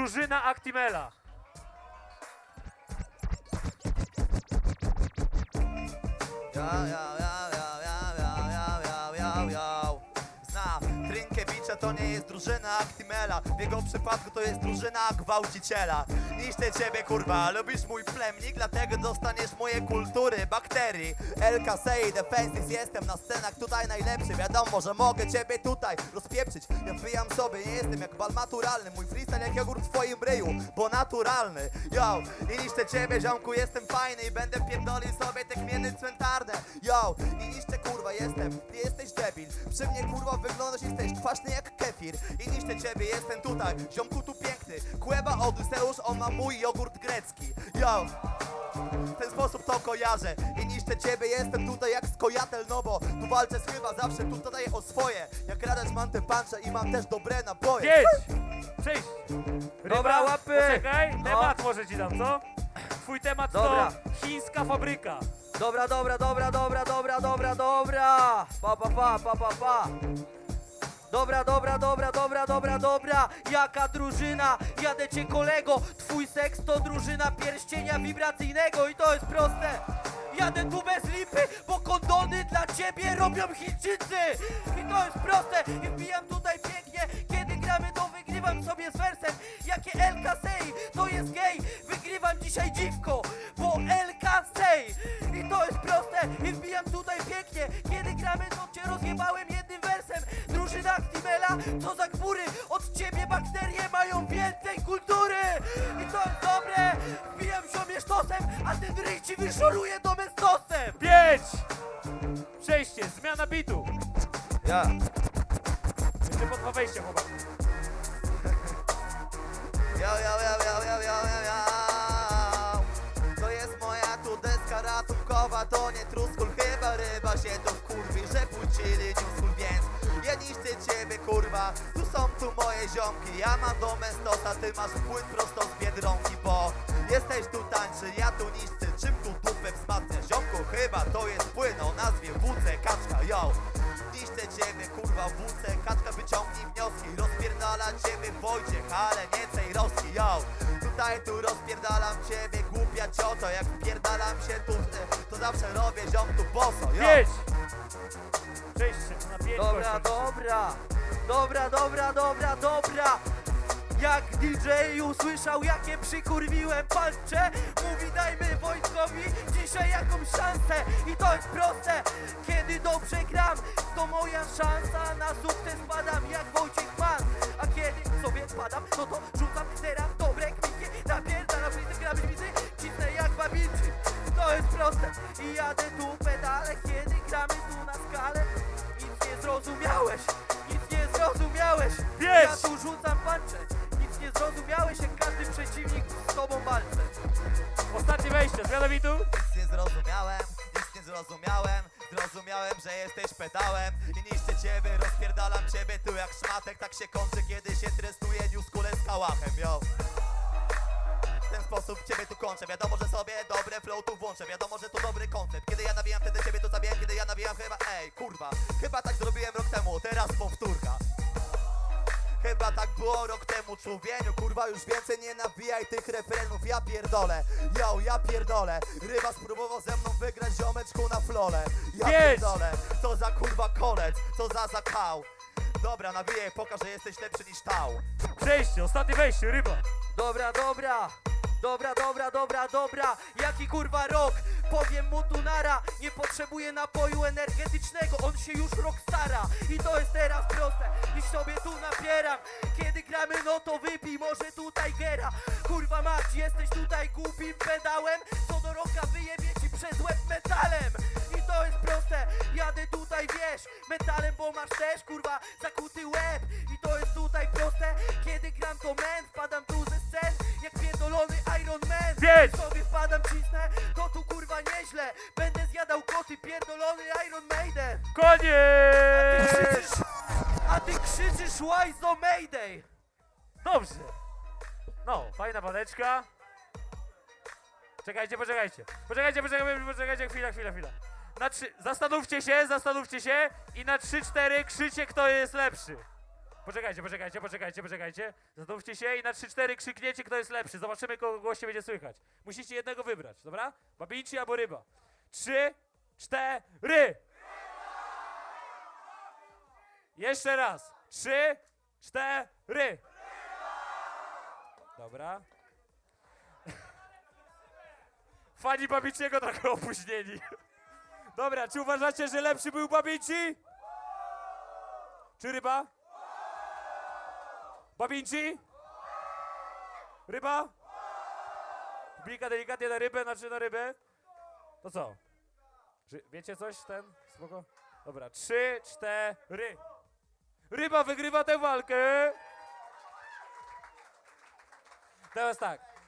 drużyna Actimela. Ja, ja, To nie jest drużyna Actimela W jego przypadku to jest drużyna gwałciciela. Niszczę ciebie kurwa, lubisz mój plemnik Dlatego dostaniesz moje kultury, bakterii. LKC Defensis, jestem na scenach tutaj najlepszy. Wiadomo, że mogę ciebie tutaj rozpieprzyć. Ja wbijam sobie, nie jestem jak bal naturalny Mój freestyle jak jogurt w twoim ryju, bo naturalny. Yo, i niszczę ciebie ziomku, jestem fajny I będę pierdolił sobie te kmieny cmentarne. Yo, i niszczę kurwa, jestem, ty jesteś debil Przy mnie kurwa wyglądasz, jesteś kwaśny jak kefir I niszczę ciebie, jestem tutaj, ziomku tu piękny Kłeba Odyseusz, on ma mój jogurt grecki Yo, w ten sposób to kojarzę I niszczę ciebie, jestem tutaj jak skojatel No bo tu walczę z chyba zawsze tutaj o swoje Jak radać mam te pancze i mam też dobre naboje Jedź! Przejdź! Ryba, Dobra, łapy! Poczekaj, No. temat może ci dam, co? Twój temat Dobra. to chińska fabryka. Dobra, dobra, dobra, dobra, dobra, dobra, dobra. Pa, pa, pa, pa, pa, pa. Dobra, dobra, dobra, dobra, dobra, dobra. Jaka drużyna? Jadę cię kolego. Twój seks to drużyna pierścienia wibracyjnego i to jest proste. Jadę tu bez lipy, bo kondony dla ciebie robią Chińczycy. I to jest proste. I wbijam tutaj pięknie. Kiedy gramy, to wygrywam sobie z wersem. Jakie LKC, to jest gej. Wygrywam dzisiaj dziwko, bo LKC. I Co za chmury. Od ciebie bakterie mają więcej kultury. I to jest dobre. Wbijam się sztosem, a ten ryj ci wyszoruje domestosem. Pięć! Przejście, zmiana bitu. Ja, Jeszcze po dwa wejścia, chłopak. ja, ja, ja, ja, ja, ja, ja, ja. To jest moja tu deska ratunkowa To nie truskul, ziomki Ja mam domestosa, ty masz płyn prosto z Biedronki Bo jesteś tu tańczy, ja tu niszczę Czym tu dupę wzmacnia ziomku? Chyba to jest płyn o nazwie WC Kaczka, yo Niszczę ciebie kurwa WC Kaczka wyciągnij wnioski Rozpierdala ciebie Wojciech, ale nie Cejrowski, yo Tutaj tu rozpierdalam ciebie głupia cioto Jak wpierdalam się tu, to zawsze robię ziom tu boso, yo Pięć! Przejście, na pięć Dobra, gości. dobra. Dobra, dobra, dobra, dobra. Jak DJ usłyszał, jakie przykurwiłem palcze Mówi dajmy Wojtkowi dzisiaj jakąś szansę. I to jest proste, kiedy dobrze gram To moja szansa, na sukces padam jak Wojciech Mann A kiedy sobie spadam, no to rzucam teraz dobre kniki Napierdalam wszyscy gramy wizy, cisnę jak babiczy To jest proste. I jadę tu pedale Kiedy gramy tu na skalę. Nic nie zrozumiałeś, zrozumiałeś! Ja tu rzucam pancze Nic nie zrozumiałeś, jak każdy przeciwnik z tobą walczy. Ostatnie wejście, zmiana bitu. Nic nie zrozumiałem, nic nie zrozumiałem. Zrozumiałem, że jesteś pedałem I niszczę ciebie, rozpierdalam ciebie tu jak szmatek. Tak się kończy, kiedy się trestuje newskule z kałachem, yo. W ten sposób ciebie tu kończę. Wiadomo, że sobie dobre flow tu włączę. Wiadomo, że to dobry koncept. Kiedy ja nawijam, wtedy ciebie tu zabiję. Kiedy ja nawijam, chyba, ej, kurwa. Chyba tak zrobiłem rok temu, teraz powtórka Chyba tak było rok temu, człowieniu. Kurwa, już więcej nie nawijaj tych refrenów. Ja pierdolę, yo, ja pierdolę. Ryba spróbował ze mną wygrać ziomeczku na flole. Ja Jedź! pierdolę, co za kurwa kolec Co za zakał. Dobra, nawijaj, pokaż, że jesteś lepszy niż tał Przejście, ostatnie wejście, ryba. Dobra, dobra Dobra, dobra, dobra, dobra Jaki kurwa rok? Powiem mu tu nara Nie potrzebuje napoju energetycznego On się już rok stara. I to jest teraz proste I sobie tu napieram. Kiedy gramy no to wypij Może tutaj gera. Kurwa mać Jesteś tutaj głupim pedałem Co do roka wyjebie ci przez łeb metalem. I to jest proste Jadę tutaj wiesz Metalem bo masz też kurwa zakuty łeb Pięć! sobie wpadam cisnę To tu kurwa nieźle Będę zjadał koty Pierdolony Iron Maiden Ty Koniec! krzyczysz A ty krzyczysz łajzo Mayday Dobrze. No, fajna waleczka. Czekajcie, poczekajcie. Poczekajcie, poczekajcie, poczekajcie, chwila, chwila, chwila. Na trzy, zastanówcie się, zastanówcie się i na 3-4 krzycie, kto jest lepszy. Poczekajcie, poczekajcie, poczekajcie, poczekajcie. Zastanówcie się i na 3-4 krzykniecie, kto jest lepszy. Zobaczymy, kogo głoście będzie słychać. Musicie jednego wybrać, dobra? Babinci albo ryba. Trzy, cztery. Jeszcze raz. Trzy, cztery. Dobra. Fani Babiciego trochę opóźnieni. Dobra, czy uważacie, że lepszy był Babici? Czy ryba? Babinci? Ryba? Publika delikatnie na rybę, znaczy na rybę. To co? Wiecie coś ten? Spoko? Dobra, trzy, cztery. Ryba wygrywa tę walkę. Teraz tak.